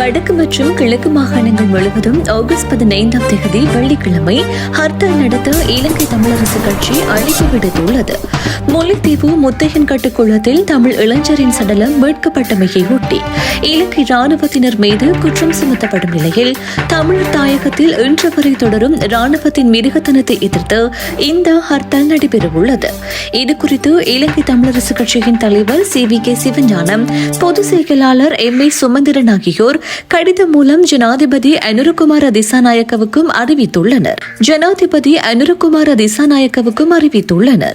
வடக்கு மற்றும் கிழக்கு மாகாணங்கள் முழுவதும் ஆகஸ்ட் பதினைந்தாம் தேதி வெள்ளிக்கிழமை ஹர்த்தால் நடத்த இலங்கை தமிழரசு கட்சி அழைப்பு விடுத்துள்ளது. முல்லைத்தீவு முத்தையன் கட்டுக்குளத்தில் தமிழ் இளைஞரின் சடலம் மீட்கப்பட்டமையை ஒட்டி இலங்கை ராணுவத்தினர் மீது குற்றம் சுமத்தப்படும் நிலையில் தமிழர் தாயகத்தில் இன்று வரை தொடரும் ராணுவத்தின் மிருகத்தனத்தை எதிர்த்து இந்த ஹர்த்தால் நடைபெறவுள்ளது. இதுகுறித்து இலங்கை தமிழரசு கட்சியின் தலைவர் சி வி கே சிவஞானம் பொதுச் செயலாளர் எம் ஏ சுமந்திரன் ஆகியோர் கடிதம் மூலம் ஜனாதிபதி அனுரகுமார திசாநாயக்கவுக்கும் அறிவித்துள்ளனர். ஜனாதிபதி அனுரகுமார திசாநாயக்கவுக்கும் அறிவித்துள்ளனர்.